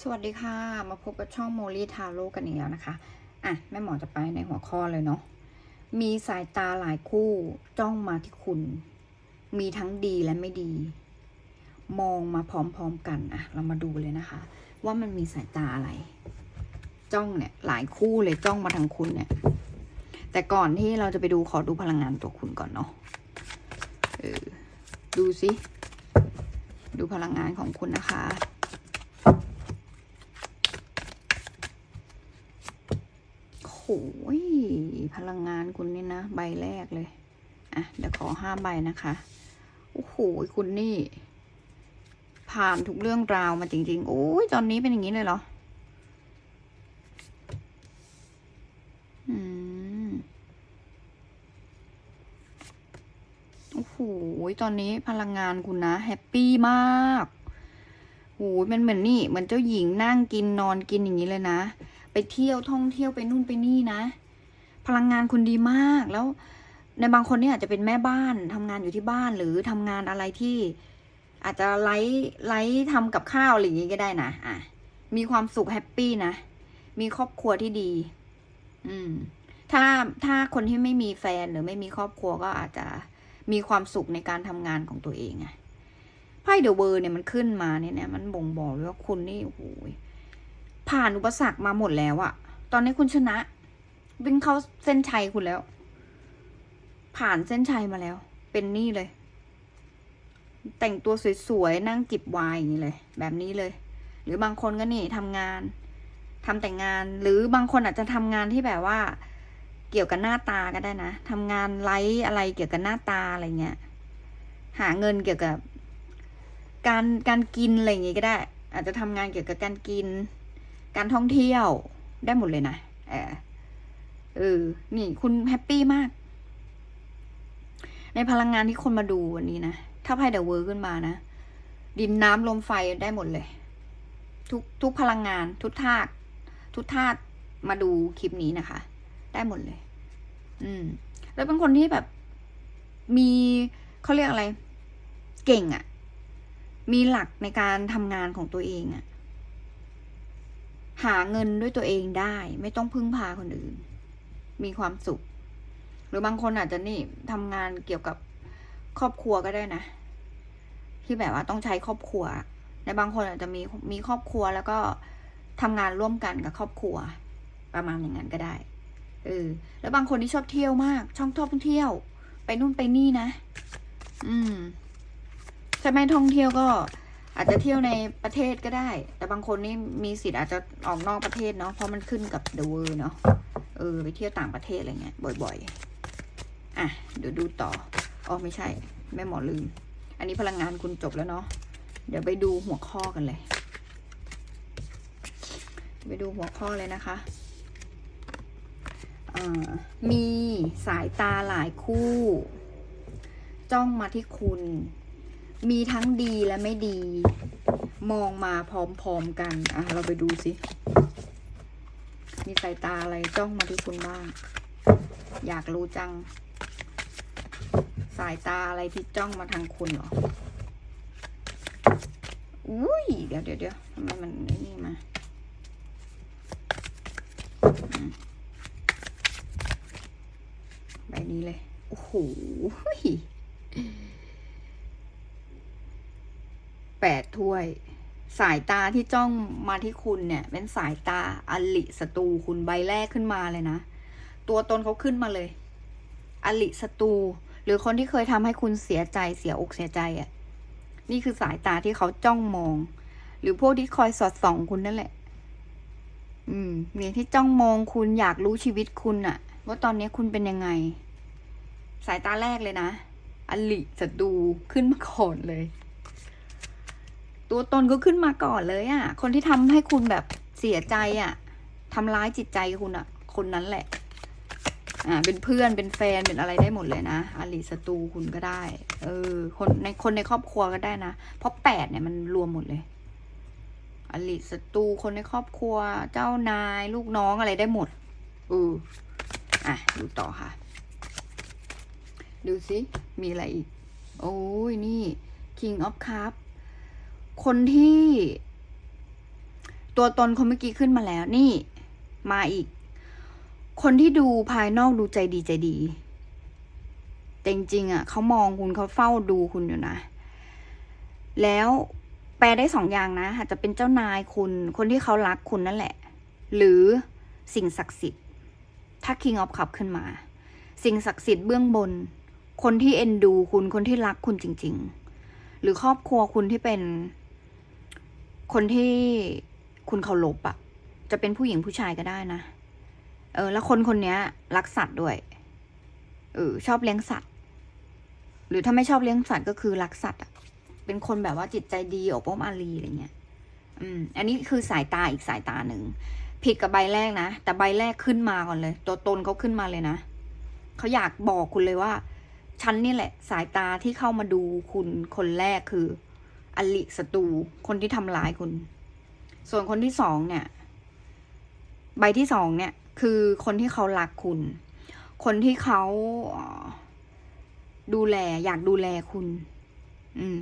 สวัสดีค่ะ มาพบกับช่องโมลี่ทาโร่กันอีกแล้วนะคะ อะ แม่หมอจะไปในหัวข้อเลยเนาะ มีสายตาหลายคู่จ้องมาที่คุณ มีทั้งดีและไม่ดี มองมาพร้อมๆกันอะ เรามาดูเลยนะคะ ว่ามันมีสายตาอะไร จ้องเนี่ย หลายคู่เลยจ้องมาทางคุณเนี่ย แต่ก่อนที่เราจะไปดูขอดูพลังงานตัวคุณก่อนเนาะออดูสิ ดูพลังงานของคุณนะคะ โหย พลังงานคุณนี่นะ ใบแรกเลย อะ เดี๋ยวขอห้าใบนะคะ โอ้โห คุณนี่ ผ่านทุกเรื่องราวมาจริง ๆ โอ้ย ตอนนี้เป็นอย่างนี้เลยเหรอ อืม โอ้โห ตอนนี้พลังงานคุณนะ แฮปปี้มากโอ้ยมันเหมือนนี่ เหมือนเจ้าหญิงนั่งกินนอนกินอย่างนี้เลยนะ ไปเที่ยวท่องเที่ยวไปนู่นไปนี่นะ พลังงานคุณดีมากแล้ว ในบางคนเนี่ยอาจจะเป็นแม่บ้านทำงานอยู่ที่บ้านหรือทำงานอะไรที่ อาจจะไลฟ์ไลฟ์ทำกับข้าวอะไรอย่างงี้ก็ได้นะอะมีความสุขแฮปปี้นะมีครอบครัวที่ดี อืม ถ้าถ้าคนที่ไม่มีแฟนหรือไม่มีครอบครัวก็อาจจะมีความสุขในการทำงานของตัวเองไงไพ่เดอะเวอร์เนี่ยมันขึ้นมาเนี่ยนะมันบ่งบอกเลยว่าคุณนี่โอ้ ผ่านอุปสรรคมาหมดแล้วอะตอนนี้คุณชนะ วิ่งเข้าเส้นชัยคุณแล้ว ผ่านเส้นชัยมาแล้ว เป็นนี่เลย แต่งตัวสวยๆ นั่งจิบไวายอย่างนี้เลย แบบนี้เลย หรือบางคนก็นี่ทำงานทำแต่งงาน หรือบางคนอาจจะทำงานที่แบบว่า เกี่ยวกับหน้าตาก็ได้นะทำงานไลฟ์อะไรเกี่ยวกับหน้าตาอะไรเงี้ย หาเงินเกี่ยวกับ การการกินอะไรอย่างงี้ก็ได้ อาจจะทำงานเกี่ยวกับการกิน การท่องเที่ยวได้หมดเลยนะเออเออ นี่คุณแฮปปี้มาก ในพลังงานที่คนมาดูวันนี้นะ ถ้าไพ่เดอะเวิร์ขึ้นมานะ ดินน้ำลมไฟได้หมดเลย ทุกทุกพลังงาน ทุกธาตุทุกธาตุมาดูคลิปนี้นะคะ ได้หมดเลย อืม แล้วเป็นคนที่แบบ มีเขาเรียกอะไร เก่งอะ่ะ มีหลักในการทำงานของตัวเองอะ่ะ หาเงินด้วยตัวเองได้ ไม่ต้องพึ่งพาคนอื่น มีความสุข หรือบางคนอาจจะนี่ทำงานเกี่ยวกับครอบครัวก็ได้นะ ที่แบบว่าต้องใช้ครอบครัว ในบางคนอาจจะมีมีครอบครัวแล้วก็ทำงานร่วมกันกับครอบครัว ประมาณอย่างนั้นก็ได้เออแล้วบางคนที่ชอบเที่ยวมากช่องชอบท่องเที่ยว ไปนู่นไปนี่นะ อืมถ้าไม่ท่องเที่ยวก็ อาจจะเที่ยวในประเทศก็ได้ แต่บางคนนี่มีสิทธิ์อาจจะออกนอกประเทศเนาะเพราะมันขึ้นกับเดอะเวอร์เนาะเออไปเที่ยวต่างประเทศอะไรเงี้ยบ่อย ๆ อะเดี๋ยวดูต่ออ๋อไม่ใช่แม่หมอลืม อันนี้พลังงานคุณจบแล้วเนาะเดี๋ยวไปดูหัวข้อกันเลย ไปดูหัวข้อเลยนะคะอ่ามีสายตาหลายคู่ จ้องมาที่คุณ มีทั้งดีและไม่ดี มองมาพร้อมๆกัน อะ เราไปดูสิ มีสายตาอะไรจ้องมาที่คุณบ้าง อยากรู้จัง สายตาอะไรที่จ้องมาทางคุณเหรอ อุ้ย เดี๋ยวเดี๋ยวเดี๋ยวทำไมมันไอ้นี่มาใบนี้เลย โอ้โห แปดถ้วย สายตาที่จ้องมาที่คุณเนี่ย เป็นสายตาอลิศัตรูคุณใบแรกขึ้นมาเลยนะ ตัวตนเขาขึ้นมาเลย อลิศัตรูหรือคนที่เคยทำให้คุณเสียใจเสียอกเสียใจอะ่ะ นี่คือสายตาที่เขาจ้องมอง หรือพวกที่คอยสอดส่องคุณนั่นแหละ อืมเนี่ยที่จ้องมองคุณอยากรู้ชีวิตคุณอะ ว่าตอนนี้คุณเป็นยังไง สายตาแรกเลยนะอลิศัตรูขึ้นมาก่อนเลย ตัวตนก็ขึ้นมาก่อนเลยอะ่ะ คนที่ทำให้คุณแบบเสียใจอะ่ะทำร้ายจิตใจคุณอะ่ะ คนนั้นแหละ อ่า เป็นเพื่อนเป็นแฟนเป็นอะไรได้หมดเลยนะอลิศัตรูคุณก็ได้ เออ คนในคนในครอบครัวก็ได้นะ เพราะแปดเนี่ยมันรวมหมดเลยอลิศัตรูคนในครอบครัว เจ้านาย ลูกน้องอะไรได้หมดเอออะ ดูต่อค่ะ ดูสิ มีอะไรอีก โอ้ยนี่ King of Cup คนที่ ตัวตนคนเมื่อกี้ขึ้นมาแล้ว นี่ มาอีก คนที่ดูภายนอกดูใจดีใจดี แต่จริงๆอะเขามองคุณเขาเฝ้าดูคุณอยู่นะ แล้วแปลได้สองอย่างนะอาจจะเป็นเจ้านายคุณ คนที่เขารักคุณนั่นแหละ หรือสิ่งศักดิ์สิทธิ์ ถ้า King of Cup ขึ้นมา สิ่งศักดิ์สิทธิ์เบื้องบน คนที่เอ็นดูคุณคนที่รักคุณจริง ๆ หรือครอบครัวคุณที่เป็น คนที่คุณเคารพอะจะเป็นผู้หญิงผู้ชายก็ได้นะ เออ แล้วคนคนนี้รักสัตว์ด้วย เออ ชอบเลี้ยงสัตว์ หรือถ้าไม่ชอบเลี้ยงสัตว์ก็คือรักสัตว์อะเป็นคนแบบว่าจิตใจดีอบอ้อมอารีอะไรเงี้ย อืม อันนี้คือสายตาอีกสายตาหนึ่ง ผิดกับใบแรกนะ แต่ใบแรกขึ้นมาก่อนเลย ตัวตนเขาขึ้นมาเลยนะ เขาอยากบอกคุณเลยว่า ฉันนี่แหละ สายตาที่เข้ามาดูคุณคนแรกคือ อลิศัตรูคนที่ทำร้ายคุณ ส่วนคนที่สองเนี่ย ใบที่สองเนี่ย คือคนที่เขารักคุณ คนที่เขาดูแลอยากดูแลคุณ อืม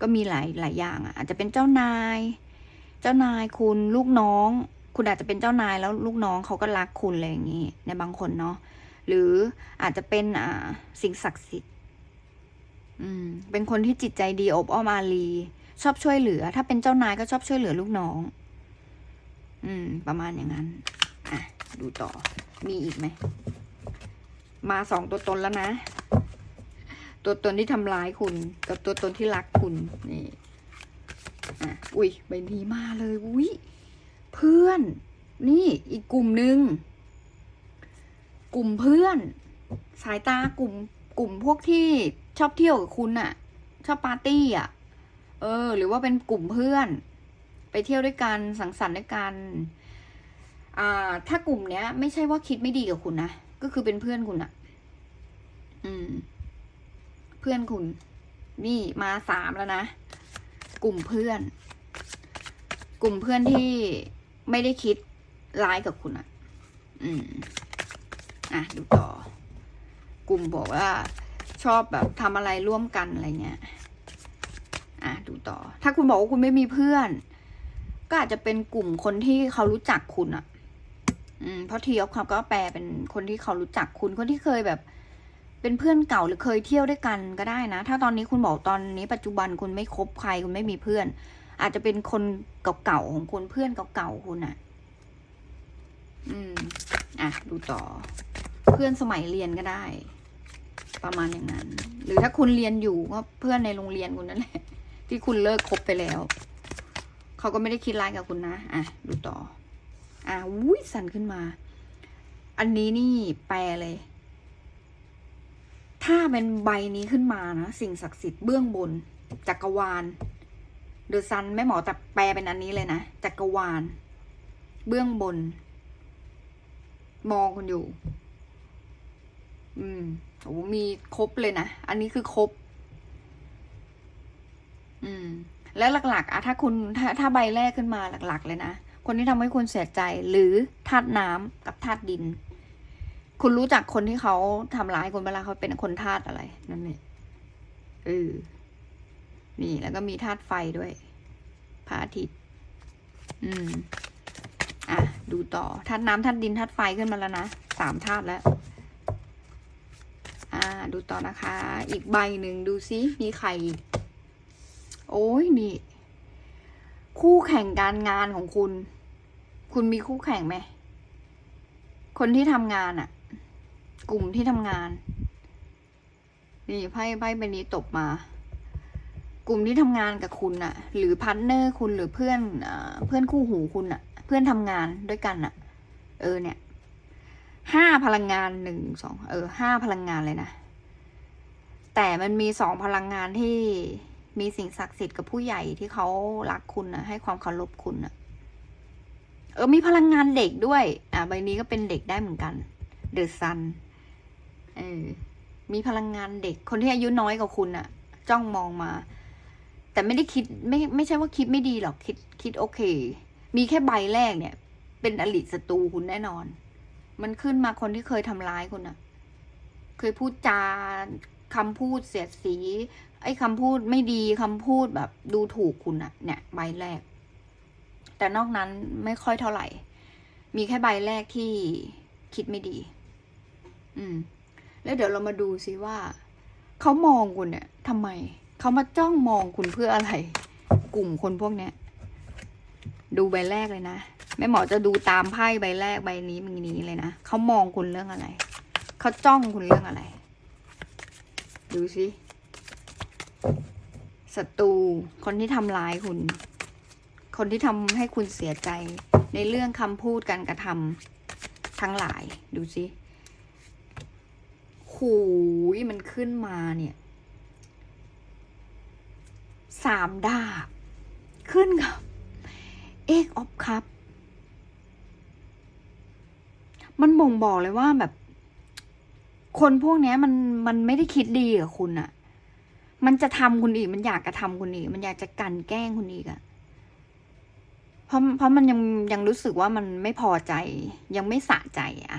ก็มีหลายหลายอย่างอะ อาจจะเป็นเจ้านาย เจ้านายคุณลูกน้อง คุณอาจจะเป็นเจ้านายแล้วลูกน้องเขาก็รักคุณอะไรอย่างนี้ในบางคนเนาะหรืออาจจะเป็นอ่าสิ่งศักดิ์สิทธิ์ อืม เป็นคนที่จิตใจดีอบอ้อมอารี ชอบช่วยเหลือ ถ้าเป็นเจ้านายก็ชอบช่วยเหลือลูกน้อง อืม ประมาณอย่างนั้น อะ ดูต่อ มีอีกไหม มาสองตัวตนแล้วนะ ตัวตนที่ทำร้ายคุณ กับตัวตนที่รักคุณ นี่ อะ อุ้ยใบนี้มาเลย อุ้ย เพื่อน นี่ อีกกลุ่มหนึ่ง กลุ่มเพื่อน สายตากลุ่ม กลุ่มพวกที่ ชอบเที่ยวกับคุณอะชอบปาร์ตี้อะเออ หรือว่าเป็นกลุ่มเพื่อน ไปเที่ยวด้วยกันสังสรรค์ด้วยกันอ่าถ้ากลุ่มเนี้ย ไม่ใช่ว่าคิดไม่ดีกับคุณนะก็คือเป็นเพื่อนคุณอะอืม เพื่อนคุณ นี่มาสามแล้วนะกลุ่มเพื่อน กลุ่มเพื่อนที่ไม่ได้คิดร้ายกับคุณอะอืม อะ ดูต่อ กลุ่มบอกว่า ชอบแบบทำอะไรร่วมกันอะไรเงี้ย อะดูต่อ ถ้าคุณบอกว่าคุณไม่มีเพื่อน ก็อาจจะเป็นกลุ่มคนที่เขารู้จักคุณอะอืมเพราะทีออฟเขาก็แปลเป็นคนที่เขารู้จักคุณคนที่เคยแบบ เป็นเพื่อนเก่าหรือเคยเที่ยวด้วยกันก็ได้นะ ถ้าตอนนี้คุณบอกตอนนี้ปัจจุบันคุณไม่คบใครคุณไม่มีเพื่อน อาจจะเป็นคนเก่าๆของคุณเพื่อนเก่าๆคุณอะอืม อะ ดูต่อ เพื่อนสมัยเรียนก็ได้ ประมาณอย่างนั้น หรือถ้าคุณเรียนอยู่ก็เพื่อนในโรงเรียนคุณนั่นแหละ ที่คุณเลิกคบไปแล้ว เขาก็ไม่ได้คิดร้ายกับคุณนะ อะ ดูต่อ อะอุ้ยสั่นขึ้นมา อันนี้นี่แปลเลย ถ้าเป็นใบนี้ขึ้นมานะ สิ่งศักดิ์สิทธิ์เบื้องบน จักรวาลเดอะซันแม่หมอแต่แปลเป็นอันนี้เลยนะจักรวาล เบื้องบน มองคุณอยู่ อืม โอ้มีครบเลยนะ อันนี้คือครบ อืม แล้วหลัก ๆอะถ้าคุณถ้าถ้าใบแรกขึ้นมาหลัก ๆ เลยนะ คนที่ทำให้คุณเสียใจ หรือธาตุน้ำกับธาตุดิน คุณรู้จักคนที่เขาทำร้ายคุณเวลาเขาเป็นคนธาตุอะไร นั่นเองเออนี่แล้วก็มีธาตุไฟด้วยพระอาทิตย์ อืม อะ ดูต่อธาตุน้ำธาตุดินธาตุไฟขึ้นมาแล้วนะสามธาตุแล้ว อ่าดูต่อนะคะ อีกใบหนึ่งดูซิมีใครอีก โอ้ยนี่ คู่แข่งการงานของคุณ คุณมีคู่แข่งไหม คนที่ทำงานอะกลุ่มที่ทำงาน นี่ไพ่ไพ่ใบนี้ตบมา กลุ่มที่ทำงานกับคุณอะหรือพาร์ทเนอร์คุณหรือเพื่อนอเพื่อนคู่หูคุณอะเพื่อนทำงานด้วยกันอะเออเนี่ย ห้าพลังงานหนึ่งสองเออห้าพลังงานเลยนะ แต่มันมีสองพลังงานที่มีสิ่งศักดิ์สิทธิ์กับผู้ใหญ่ที่เขารักคุณนะให้ความเคารพคุณนะเออมีพลังงานเด็กด้วย อ่าใบนี้ก็เป็นเด็กได้เหมือนกัน เดอะซันเออมีพลังงานเด็ก คนที่อายุน้อยกว่าคุณอะจ้องมองมา แต่ไม่ได้คิดไม่ไม่ใช่ว่าคิดไม่ดีหรอกคิดคิดโอเค มีแค่ใบแรกเนี่ย เป็นอลิศัตรูคุณแน่นอน มันขึ้นมาคนที่เคยทำร้ายคุณอะเคยพูดจาคำพูดเสียดสี ไอ้คำพูดไม่ดีคำพูดแบบดูถูกคุณอะเนี่ย ใบแรก แต่นอกนั้นไม่ค่อยเท่าไหร่ มีแค่ใบแรกที่คิดไม่ดี อืม แล้วเดี๋ยวเรามาดูซิว่าเขามองคุณเนี่ยทำไมเขามาจ้องมองคุณเพื่ออะไร กลุ่มคนพวกเนี้ย ดูใบแรกเลยนะ แม่หมอจะดูตามไพ่ใบแรกใบนี้มันนี้เลยนะเขามองคุณเรื่องอะไรเขาจ้องคุณเรื่องอะไร ดูสิศัตรูคนที่ทำร้ายคุณ คนที่ทำให้คุณเสียใจ ในเรื่องคำพูดการกระทำทั้งหลาย ดูสิหูยมันขึ้นมาเนี่ยสามดาบ ขึ้นกับเอกออฟครับ มันบ่งบอกเลยว่าแบบ คนพวกนี้มันมันไม่ได้คิดดีกับคุณอะมันจะทำคุณอีก มันอยากกระทำคุณอีก มันอยากจะกันแกล้งคุณอีกอะเพราะเพราะมันยังยังรู้สึกว่ามันไม่พอใจ ยังไม่สะใจอะ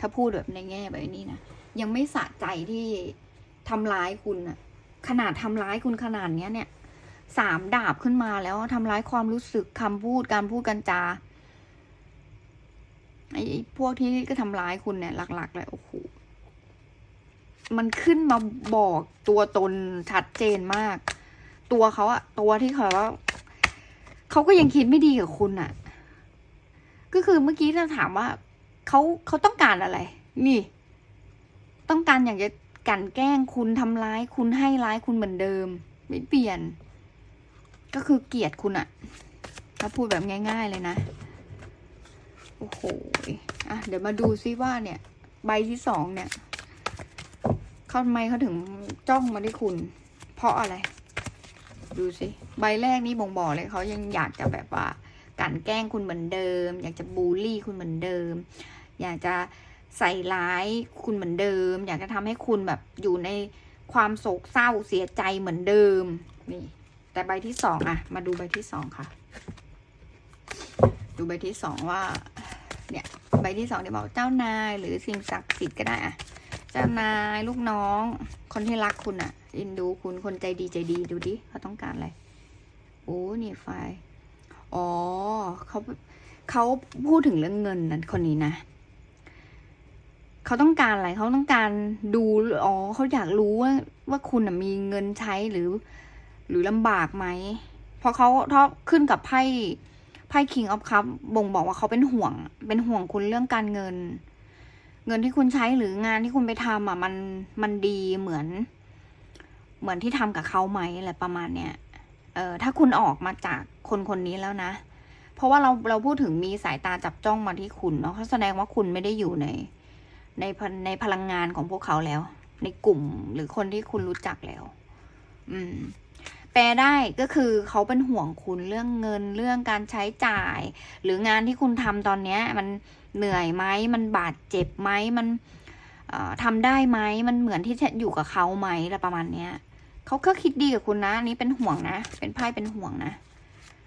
ถ้าพูดแบบในแง่แบบนี้นะยังไม่สะใจที่ทำร้ายคุณอะขนาดทำร้ายคุณขนาดเนี้ยเนี่ยสามดาบขึ้นมาแล้วทำร้ายความรู้สึกคำพูดการพูดกันจา ไอ้พวกที่ก็ทำร้ายคุณเนี่ยหลักๆเลยโอ้โหมันขึ้นมาบอกตัวตนชัดเจนมาก ตัวเขาอะตัวที่เขาว่าเขาก็ยังคิดไม่ดีกับคุณอะก็คือเมื่อกี้เราถามว่าเขาเขาต้องการอะไร นี่ ต้องการอยากจะกันแกล้งคุณทำร้าย คุณให้ร้ายคุณเหมือนเดิม ไม่เปลี่ยน ก็คือเกลียดคุณอะถ้าพูดแบบง่าย ๆ เลยนะ โอ้โหอะเดี๋ยวมาดูซิว่าเนี่ย ใบที่สองเนี่ยเขาทำไมเขาถึงจ้องมาที่คุณ เพราะอะไร ดูสิใบแรกนี่บ่งบอกเลยเขายังอยากจะแบบว่ากลันแกล้งคุณเหมือนเดิม อยากจะบูลลี่คุณเหมือนเดิม อยากจะใส่ร้ายคุณเหมือนเดิม อยากจะทำให้คุณแบบอยู่ในความโศกเศร้าเสียใจเหมือนเดิม นี่ แต่ใบที่สองอะมาดูใบที่สองค่ะ ดูใบที่สองว่า เนี่ยใบที่สองเนี่ยบอกเจ้านาย หรือสิ่งศักดิ์สิทธิ์ก็ได้อะเจ้านายลูกน้อง คนที่รักคุณอะอินดูคุณคนใจดีใจดีดูดิเขาต้องการอะไรโอ้นี่ไฟอ๋อเขาเขาพูดถึงเรื่องเงินนั้นคนนี้นะเขาต้องการอะไรเขาต้องการดูอ๋อเขาอยากรู้ว่าว่าคุณมีเงินใช้หรือ หรือลำบากไหมเพราะเขาถ้าขึ้นกับไพ่ ไพ่ King of Cup บ่งบอกว่าเขาเป็นห่วง เป็นห่วงคุณเรื่องการเงิน เงินที่คุณใช้หรืองานที่คุณไปทำอะมันมันดีเหมือน เหมือนที่ทำกับเขาไหมอะไรประมาณเนี้ยเออถ้าคุณออกมาจากคนคนนี้แล้วนะ เพราะว่าเราเราพูดถึงมีสายตาจับจ้องมาที่คุณเนาะเขาแสดงว่าคุณไม่ได้อยู่ใน ในพในพลังงานของพวกเขาแล้ว ในกลุ่มหรือคนที่คุณรู้จักแล้ว อืม แปลได้ก็คือเขาเป็นห่วงคุณเรื่องเงินเรื่องการใช้จ่าย หรืองานที่คุณทำตอนเนี้ย มันเหนื่อยไหมมันบาดเจ็บไหมมันเอ่อทำได้ไหมมันเหมือนที่จะอยู่กับเขาไหมอะไรประมาณเนี้ยเขาก็คิดดีกับคุณนะอันนี้เป็นห่วงนะ เป็นไพ่เป็นห่วงนะ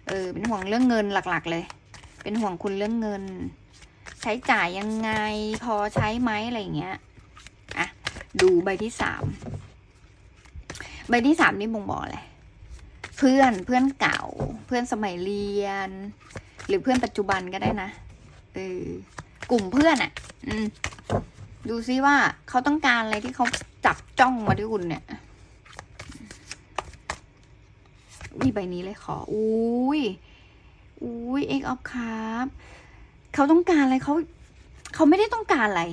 เออเป็นห่วงเรื่องเงินหลัก ๆ เลย เป็นห่วงคุณเรื่องเงิน ใช้จ่ายยังไงพอใช้ไหมอะไรอย่างเงี้ยอะดูใบที่สามใบที่สามนี่บ่งบอกอะไร เพื่อนเพื่อนเก่า เพื่อนสมัยเรียน หรือเพื่อนปัจจุบันก็ได้นะเออกลุ่มเพื่อนอะ่ะ อืม ดูซิว่าเขาต้องการอะไรที่เขาจับจ้องมาที่คุณเนี่ยวิใบนี้เลยขอ อุ้ย อุ้ยเอ็กออฟครับเขาต้องการอะไรเขาเขาไม่ได้ต้องการอะไร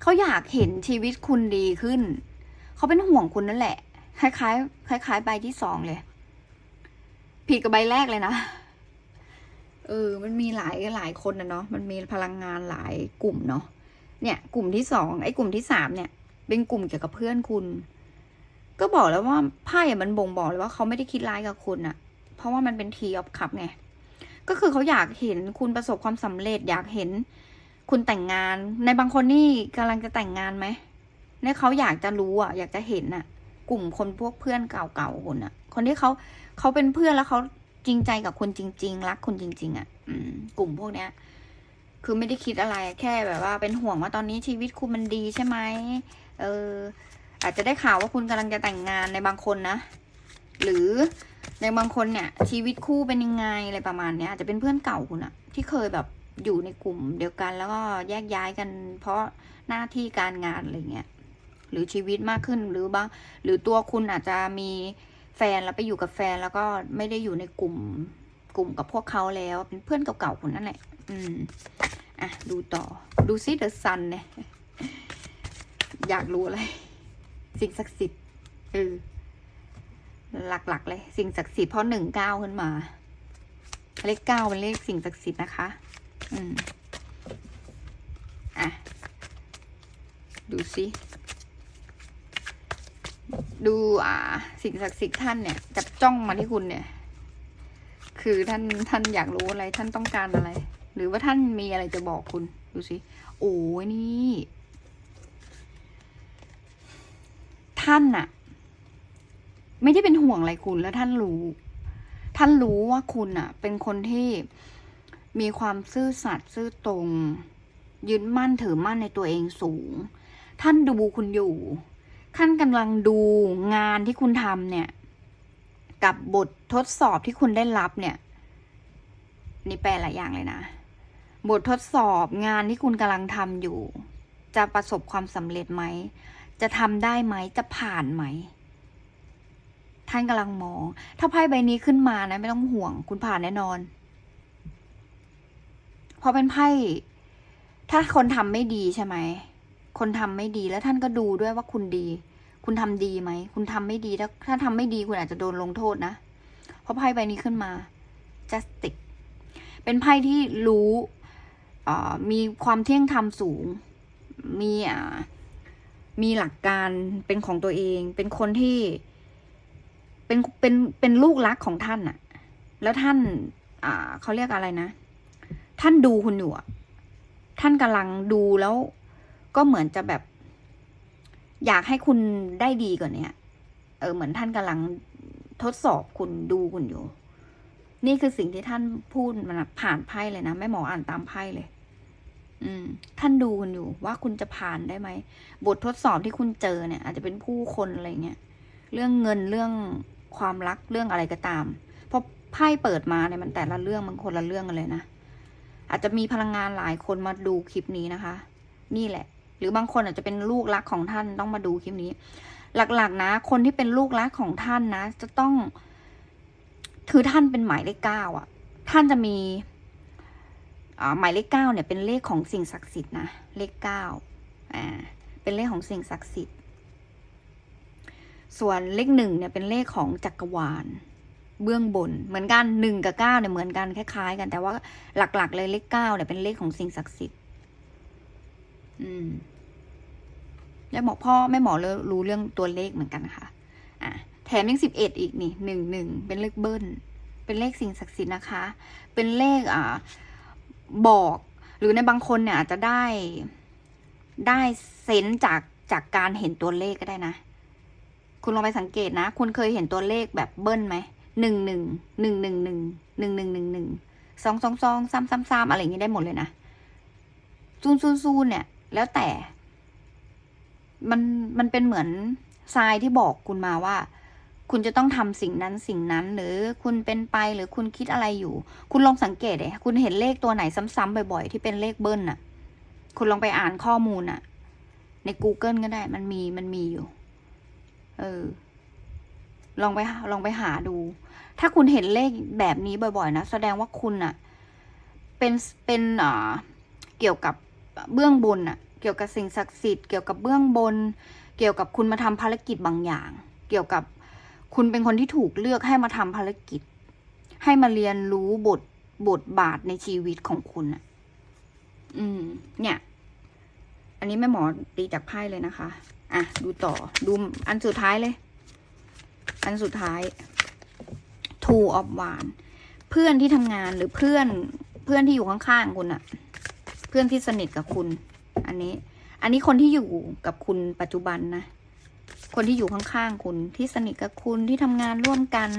เขาอยากเห็นชีวิตคุณดีขึ้น เขาเป็นห่วงคุณนั่นแหละ คล้ายๆคล้ายๆใบที่สองเลย ผิดกับใบแรกเลยนะ เออ มันมีหลายหลายคนนะเนาะ มันมีพลังงานหลายกลุ่มเนาะ เนี่ย กลุ่มที่สองไอ้กลุ่มที่สามเนี่ย เป็นกลุ่มเกี่ยวกับเพื่อนคุณ ก็บอกแล้วว่าไพ่มันบ่งบอกเลยว่าเขาไม่ได้คิดร้ายกับคุณอะเพราะว่ามันเป็นทีออฟคัพไง ก็คือเขาอยากเห็นคุณประสบความสำเร็จ อยากเห็นคุณแต่งงาน ในบางคนนี่กำลังจะแต่งงานไหมเนี่ยเขาอยากจะรู้อะอยากจะเห็นอะกลุ่มคนพวกเพื่อนเก่าๆคุณอะคนที่เขา เขาเป็นเพื่อนแล้วเขาจริงใจกับคุณจริง ๆ รักคุณจริง ๆอะกลุ่มพวกเนี้ย คือไม่ได้คิดอะไรแค่แบบว่าเป็นห่วงว่าตอนนี้ชีวิตคุณมันดีใช่ไหมเออ อาจจะได้ข่าวว่าคุณกำลังจะแต่งงานในบางคนนะหรือในบางคนเนี่ย ชีวิตคู่เป็นยังไงอะไรประมาณเนี้ยอาจจะเป็นเพื่อนเก่าคุณอะที่เคยแบบอยู่ในกลุ่มเดียวกันแล้วก็แยกย้ายกัน เพราะหน้าที่การงานอะไรเงี้ยหรือชีวิตมากขึ้นหรือบางหรือตัวคุณอาจจะมี แฟนแล้วไปอยู่กับแฟนแล้วก็ไม่ได้อยู่ในกลุ่มกลุ่มกับพวกเขาแล้ว เป็นเพื่อนเก่าๆคุณนั่นแหละ อืม อะ ดูต่อ ดูซิเดอะซันเนี่ย อยากรู้อะไร สิ่งศักดิ์สิทธิ์เออหลักๆ เลย สิ่งศักดิ์สิทธิ์เพราะหนึ่งเก้าขึ้นมา เลขเก้าเป็นเลขสิ่งศักดิ์สิทธิ์นะคะ อืม อะ ดูสิ ดูอ่า สิ่งศักดิ์สิทธิ์ท่านเนี่ยจับจ้องมาที่คุณเนี่ย คือท่านท่านอยากรู้อะไรท่านต้องการอะไร หรือว่าท่านมีอะไรจะบอกคุณ ดูสิโอ้ยนี่ ท่านน่ะไม่ได้เป็นห่วงอะไรคุณแล้วท่านรู้ ท่านรู้ว่าคุณน่ะเป็นคนที่มีความซื่อสัตย์ซื่อตรง ยึดมั่นถือมั่นในตัวเองสูง ท่านดูคุณอยู่ ท่านกำลังดูงานที่คุณทำเนี่ย กับบททดสอบที่คุณได้รับเนี่ย นี่แปลหลายอย่างเลยนะ บททดสอบงานที่คุณกำลังทำอยู่ จะประสบความสำเร็จไหม จะทำได้ไหม จะผ่านไหม ท่านกำลังมอง ถ้าไพ่ใบนี้ขึ้นมานะไม่ต้องห่วง คุณผ่านแน่นอน เพราะเป็นไพ่ ถ้าคนทำไม่ดีใช่ไหม คนทำไม่ดีแล้วท่านก็ดูด้วยว่าคุณดี คุณทำดีไหม คุณทำไม่ดีถ้าถ้าทำไม่ดีคุณอาจจะโดนลงโทษนะ เพราะไพ่ใบนี้ขึ้นมา justice เป็นไพ่ที่รู้มีความเที่ยงธรรมสูง มีมีหลักการเป็นของตัวเอง เป็นคนที่ เป็นเป็นเป็นลูกรักของท่านอะแล้วท่าน อ่าเขาเรียกอะไรนะ ท่านดูคุณอยู่อะท่านกำลังดูแล้ว ก็เหมือนจะแบบ อยากให้คุณได้ดีกว่านี้เออ เหมือนท่านกำลังทดสอบคุณดูคุณอยู่ นี่คือสิ่งที่ท่านพูดมันผ่านไพ่เลยนะแม่หมออ่านตามไพ่เลย อืม ท่านดูคุณอยู่ ว่าคุณจะผ่านได้ไหมบททดสอบที่คุณเจอเนี่ย อาจจะเป็นผู้คนอะไรเงี้ยเรื่องเงินเรื่องความรักเรื่องอะไรก็ตามเพราะไพ่เปิดมาเนี่ยมันแต่ละเรื่องมันคนละเรื่องกันเลยนะอาจจะมีพลังงานหลายคนมาดูคลิปนี้นะคะ นี่แหละ รือบางคนอาจจะเป็นลูกรักของท่านต้องมาดูคลิปนี้ หลักๆนะ คนที่เป็นลูกรักของท่านนะ จะต้อง คือท่านเป็นหมายเลขเก้าอะ ท่านจะมีหมายเลขเก้าเนี่ยเป็นเลขของสิ่งศักดิ์สิทธิ์นะเลขเก้าอ่าเป็นเลขของสิ่งศักดิ์สิทธิ์ส่วนเลขหนึ่งเนี่ยเป็นเลขของจักรวาล เบื้องบน เหมือนกันหนึ่งกับเก้าเนี่ยเหมือนกันคล้ายๆ กันแต่ว่าหลัก ๆ เลยเลขเก้าเนี่ยเป็นเลขของสิ่งศักดิ์สิทธิ์ อืม แล้วหมอพ่อแม่หมอเลยรู้เรื่องตัวเลขเหมือนกันค่ะอะแถมยังสิบเอ็ดอีกนี่หนึ่งหนึ่งเป็นเลขเบิ้ล เป็นเลขสิ่งศักดิ์สิทธิ์นะคะ เป็นเลขอ่าบอกหรือในบางคนเนี่ยอาจจะได้ได้เซนส์จากจากการเห็นตัวเลขก็ได้นะ คุณลองไปสังเกตนะ คุณเคยเห็นตัวเลขแบบเบิ้ลไหมหนึ่งหนึ่งหนึ่งหนึ่งหนึ่งหนึ่งหนึ่งหนึ่งหนึ่งสองสองสองสามสามสามอะไรอย่างนี้ได้หมดเลยนะซูนซูนซูนเนี่ย แล้วแต่ มันมันเป็นเหมือนทรายที่บอกคุณมาว่า คุณจะต้องทำสิ่งนั้นสิ่งนั้น หรือคุณเป็นไปหรือคุณคิดอะไรอยู่ คุณลองสังเกตเลยคุณเห็นเลขตัวไหนซ้ำๆบ่อยๆ ที่เป็นเลขเบิ้ลน่ะ คุณลองไปอ่านข้อมูลน่ะ ใน Google ก็ได้ มันมีมันมีอยู่ เออ ลองไปลองไปหาดู ถ้าคุณเห็นเลขแบบนี้บ่อยๆ นะแสดงว่าคุณน่ะ เป็นเป็นอ่าเกี่ยวกับเบื้องบนน่ะ เกี่ยวกับสิ่งศักดิ์สิทธิ์เกี่ยวกับเบื้องบน เกี่ยวกับคุณมาทำภารกิจบางอย่าง เกี่ยวกับคุณเป็นคนที่ถูกเลือกให้มาทำภารกิจ ให้มาเรียนรู้บทบทบาทในชีวิตของคุณน่ะ อืม เนี่ย อันนี้แม่หมอตีจากไพ่เลยนะคะ อะ ดูต่อ ดูอันสุดท้ายเลย อันสุดท้าย two of w a n เพื่อนที่ทำงานหรือเพื่อนเพื่อนที่อยู่ข้างๆคุณอะเพื่อนที่สนิทกับคุณ นนี้ อันนี้คนที่อยู่กับคุณปัจจุบันนะ คนที่อยู่ข้างๆคุณที่สนิทกับคุณที่ทำงานร่วมกัน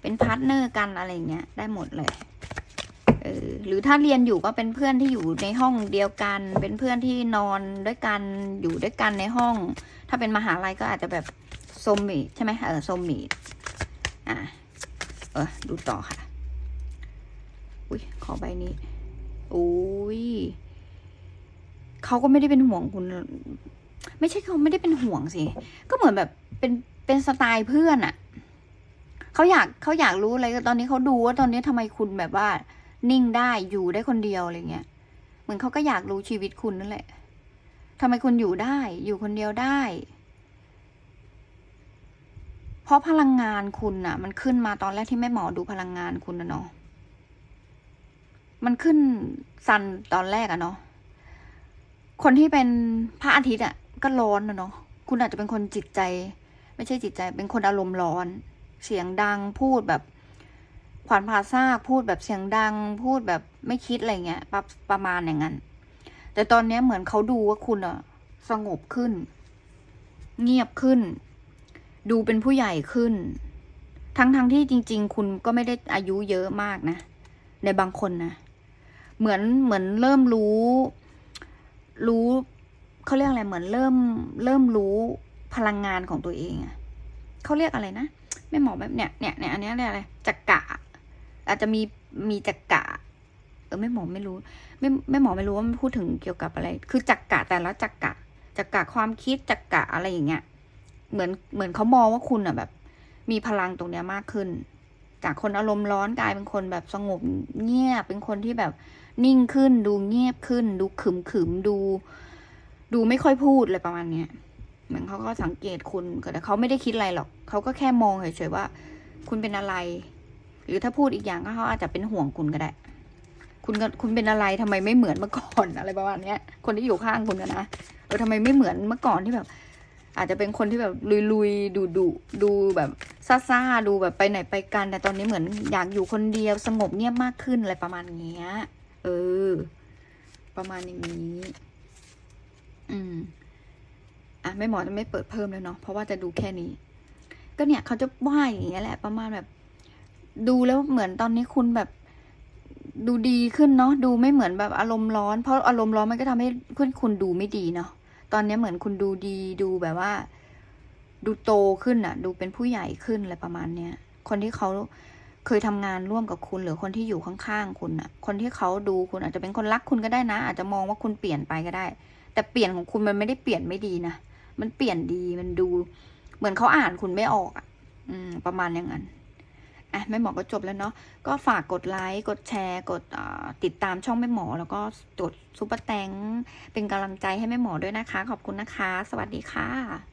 เป็นพาร์ทเนอร์กันอะไรเงี้ยได้หมดเลยเออหรือถ้าเรียนอยู่ก็เป็นเพื่อนที่อยู่ในห้องเดียวกัน เป็นเพื่อนที่นอนด้วยกันอยู่ด้วยกันในห้อง ถ้าเป็นมหาลัยก็อาจจะแบบโซมมีใช่ไหมเออโซมมีอะเออดูต่อค่ะ อุ้ยขอใบนี้อุ้ย เขาก็ไม่ได้เป็นห่วงคุณ ไม่ใช่เขาไม่ได้เป็นห่วงสิ ก็เหมือนแบบเป็นเป็นสไตล์เพื่อนอะเขาอยากเขาอยากรู้อะไรก็ตอนนี้เขาดูว่าตอนนี้ทำไมคุณแบบว่า นิ่งได้อยู่ได้คนเดียวอะไรเงี้ยเหมือนเขาก็อยากรู้ชีวิตคุณนั่นแหละทำไมคุณอยู่ได้ อยู่คนเดียวได้ เพราะพลังงานคุณอะมันขึ้นมาตอนแรกที่แม่หมอดูพลังงานคุณนะเนาะมันขึ้นซันตอนแรกอะเนาะ คนที่เป็นพระอาทิตย์อะก็ร้อนนะเนาะคุณอาจจะเป็นคนจิตใจ ไม่ใช่จิตใจ เป็นคนอารมณ์ร้อน เสียงดังพูดแบบขวานผ่าซากพูดแบบเสียงดัง พูดแบบไม่คิดอะไรเงี้ยประประมาณอย่างนั้น แต่ตอนนี้เหมือนเขาดูว่าคุณอะสงบขึ้น เงียบขึ้น ดูเป็นผู้ใหญ่ขึ้น ทั้งทั้งที่จริง ๆ คุณก็ไม่ได้อายุเยอะมากนะ ในบางคนนะเหมือนเหมือนเริ่มรู้ รู้เขาเรียกอะไรเหมือนเริ่มเริ่มรู้พลังงานของตัวเองอะเขาเรียกอะไรนะแม่หมอแบบเนี้ยเนี่ยเนี่ยอันนี้เรียกอะไรจักกะ อาจจะมีมีจักกะ เออแม่หมอไม่รู้ไม่แม่หมอไม่รู้ว่ามันพูดถึงเกี่ยวกับอะไร คือจักกะแต่ละจักกะจักกะความคิดจักกะอะไรอย่างเงี้ย เหมือนเหมือนเขามองว่าคุณอะแบบ มีพลังตรงเนี้ยมากขึ้น จากคนอารมณ์ร้อนกลายเป็นคนแบบสงบเงียบเป็นคนที่แบบ นิ่งขึ้น ดูเงียบขึ้น ดูขึมขึมดู ดูไม่ค่อยพูดเลยประมาณเนี้ยเหมือนเขาก็สังเกตคุณแต่เขาไม่ได้คิดอะไรหรอกเขาก็แค่มองเฉยๆว่า คุณเป็นอะไร หรือถ้าพูดอีกอย่างก็เขาอาจจะเป็นห่วงคุณก็ได้ คุณก็คุณเป็นอะไรทำไมไม่เหมือนเมื่อก่อนอะไรประมาณเนี้ย คนที่อยู่ข้างคุณนะเออทำไมไม่เหมือนเมื่อก่อนที่แบบ อาจจะเป็นคนที่แบบลุยๆดูดูดูแบบซ่าๆดูแบบไปไหนไปกัน แต่ตอนนี้เหมือนอยากอยู่คนเดียวสงบเงียบมากขึ้นอะไรประมาณเนี้ย เออ ประมาณอย่างนี้ อืม อะไม่หมอจะไม่เปิดเพิ่มแล้วเนาะ เพราะว่าจะดูแค่นี้ ก็เนี่ยเขาจะว่าอย่างเงี้ยแหละ ประมาณแบบ ดูแล้วเหมือนตอนนี้คุณแบบ ดูดีขึ้นเนาะ ดูไม่เหมือนแบบอารมณ์ร้อน เพราะอารมณ์ร้อนมันก็ทำให้คุณคุณดูไม่ดีเนาะ ตอนนี้เหมือนคุณดูดี ดูแบบว่า ดูโตขึ้นอะดูเป็นผู้ใหญ่ขึ้นอะไรประมาณเนี้ย คนที่เขา เคยทำงานร่วมกับคุณหรือคนที่อยู่ข้างๆคุณอะคนที่เขาดูคุณอาจจะเป็นคนรักคุณก็ได้นะ อาจจะมองว่าคุณเปลี่ยนไปก็ได้ แต่เปลี่ยนของคุณมันไม่ได้เปลี่ยนไม่ดีนะมันเปลี่ยนดีมันดู เหมือนเขาอ่านคุณไม่ออกอะอืม ประมาณอย่างนั้นอะแม่หมอก็จบแล้วเนาะก็ฝากกดไลค์กดแชร์ กดติดตามช่องแม่หมอ แล้วก็กดซุปเปอร์แตงเป็นกำลังใจให้แม่หมอด้วยนะคะ ขอบคุณนะคะ สวัสดีค่ะ